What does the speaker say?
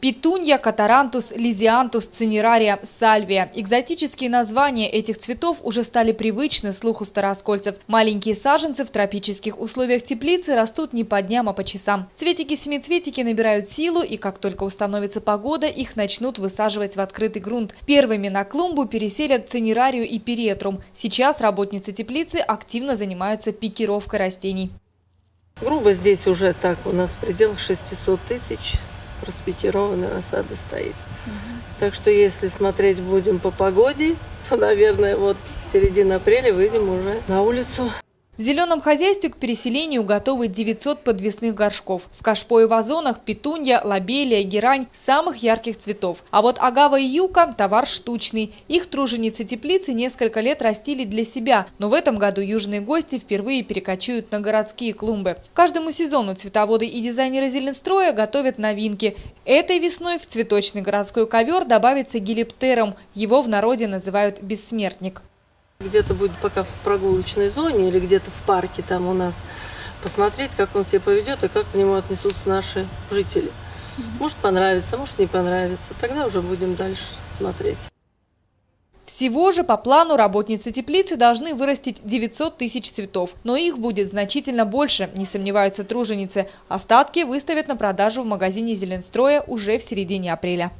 Петунья, катарантус, лизиантус, цинерария, сальвия. Экзотические названия этих цветов уже стали привычны слуху староскольцев. Маленькие саженцы в тропических условиях теплицы растут не по дням, а по часам. Цветики-семицветики набирают силу, и как только установится погода, их начнут высаживать в открытый грунт. Первыми на клумбу переселят цинерарию и перетрум. Сейчас работницы теплицы активно занимаются пикировкой растений. Грубо здесь уже так, у нас в пределах 600 тысяч распикированной рассады стоит. Угу. Так что если смотреть будем по погоде, то, наверное, вот середина апреля выйдем уже на улицу. В зеленом хозяйстве к переселению готовы 900 подвесных горшков. В кашпо и вазонах петунья, лобелия, герань самых ярких цветов. А вот агава и юка – товар штучный. Их труженицы теплицы несколько лет растили для себя, но в этом году южные гости впервые перекочуют на городские клумбы. Каждому сезону цветоводы и дизайнеры зеленстроя готовят новинки. Этой весной в цветочный городской ковер добавится гелиптером. Его в народе называют «бессмертник». Где-то будет пока в прогулочной зоне или где-то в парке там у нас посмотреть, как он себя поведет и как к нему отнесутся наши жители. Может понравится, может не понравится. Тогда уже будем дальше смотреть. Всего же по плану работницы теплицы должны вырастить 900 тысяч цветов. Но их будет значительно больше, не сомневаются труженицы. Остатки выставят на продажу в магазине Зеленстроя уже в середине апреля.